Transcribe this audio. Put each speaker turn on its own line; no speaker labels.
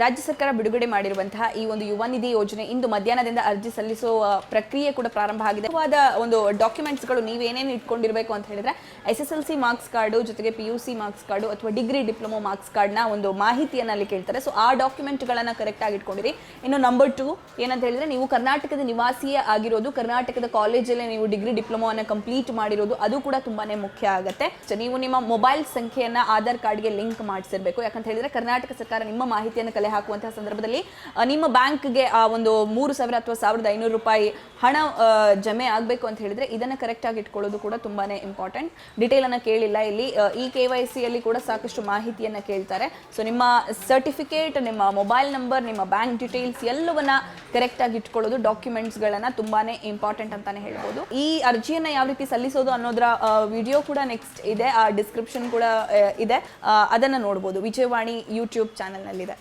ರಾಜ್ಯ ಸರ್ಕಾರ ಬಿಡುಗಡೆ ಮಾಡಿರುವಂತಹ ಈ ಒಂದು ಯುವ ನಿಧಿ ಯೋಜನೆ ಇಂದು ಮಧ್ಯಾಹ್ನದಿಂದ ಅರ್ಜಿ ಸಲ್ಲಿಸುವ ಪ್ರಕ್ರಿಯೆ ಕೂಡ ಪ್ರಾರಂಭ ಆಗಿದೆ. ಒಂದು ಡಾಕ್ಯುಮೆಂಟ್ಸ್ಗಳು ನೀವೇನೇನು ಇಟ್ಕೊಂಡಿರಬೇಕು ಅಂತ ಹೇಳಿದ್ರೆ S S L C marks card ಜೊತೆಗೆ P U C marks card ಅಥವಾ ಡಿಗ್ರಿ ಡಿಪ್ಲೊಮೊ ಮಾರ್ಕ್ಸ್ ಕಾರ್ಡ್ನ ಒಂದು ಮಾಹಿತಿಯನ್ನು ಅಲ್ಲಿ ಕೇಳ್ತಾರೆ. ಸೊ ಆ ಡಾಕ್ಯುಮೆಂಟ್ಗಳನ್ನು ಕರೆಕ್ಟ್ ಆಗಿ ಇಟ್ಕೊಂಡಿರಿ. ಇನ್ನು ನಂಬರ್ ಟು ಏನಂತ ಹೇಳಿದ್ರೆ, ನೀವು ಕರ್ನಾಟಕದ ನಿವಾಸಿಯೇ ಆಗಿರೋದು, ಕರ್ನಾಟಕದ ಕಾಲೇಜಲ್ಲೇ ನೀವು ಡಿಗ್ರಿ ಡಿಪ್ಲೊಮಾವನ್ನು ಕಂಪ್ಲೀಟ್ ಮಾಡಿರೋದು, ಅದು ಕೂಡ ತುಂಬಾನೇ ಮುಖ್ಯ ಆಗುತ್ತೆ. ಸೊ ನೀವು ನಿಮ್ಮ ಮೊಬೈಲ್ ಸಂಖ್ಯೆಯನ್ನ ಆಧಾರ್ ಕಾರ್ಡ್ಗೆ ಲಿಂಕ್ ಮಾಡಿಸಿರ್ಬೇಕು. ಯಾಕಂತ ಹೇಳಿದ್ರೆ, ಕರ್ನಾಟಕ ಸರ್ಕಾರ ನಿಮ್ಮ ಮಾಹಿತಿಯನ್ನು ಕಲೆ ಹಾಕುವಂತಹ ಸಂದರ್ಭದಲ್ಲಿ ನಿಮ್ಮ ಬ್ಯಾಂಕ್ಗೆ, ಆ, ಒಂದು ಮೂರು ಸಾವಿರ ಅಥವಾ ಸಾವಿರದ ಐನೂರು ರೂಪಾಯಿ ಹಣ ಜಮೆ ಆಗಬೇಕು ಅಂತ ಹೇಳಿದ್ರೆ ಇದನ್ನ ಕರೆಕ್ಟ್ ಆಗಿ ಇಟ್ಕೊಳ್ಳೋದು ಕೂಡ ತುಂಬಾನೇ ಇಂಪಾರ್ಟೆಂಟ್ ಡಿಟೇಲ್ ಅನ್ನ ಕೇಳಿಲ್ಲ ಇಲ್ಲಿ. ಈ ಕೆ ವೈ ಸಿಯಲ್ಲಿ ಕೂಡ ಸಾಕಷ್ಟು ಮಾಹಿತಿಯನ್ನ ಕೇಳ್ತಾರೆ. ಸೊ ನಿಮ್ಮ ಸರ್ಟಿಫಿಕೇಟ್ ನಿಮ್ಮ ಮೊಬೈಲ್ ನಂಬರ್ ನಿಮ್ಮ ಬ್ಯಾಂಕ್ ಡೀಟೇಲ್ಸ್ ಎಲ್ಲವನ್ನ ಕರೆಕ್ಟ್ ಆಗಿ ಇಟ್ಕೊಳ್ಳೋದು ಡಾಕ್ಯುಮೆಂಟ್ಸ್ ಗಳನ್ನ ತುಂಬಾನೇ ಇಂಪಾರ್ಟೆಂಟ್ ಅಂತಾನೆ ಹೇಳ್ಬೋದು. ಈ ಅರ್ಜಿಯನ್ನ ಯಾವ ರೀತಿ ಸಲ್ಲಿಸೋದು ಅನ್ನೋದರ ವಿಡಿಯೋ ಕೂಡ ನೆಕ್ಸ್ಟ್ ಇದೆ. ಆ ಡಿಸ್ಕ್ರಿಪ್ಷನ್ ಕೂಡ ಇದೆ. ಅದನ್ನ ನೋಡ್ಬೋದು. ವಿಜಯವಾಣಿ ಯೂಟ್ಯೂಬ್ ಚಾನೆಲ್ನಲ್ಲಿದೆ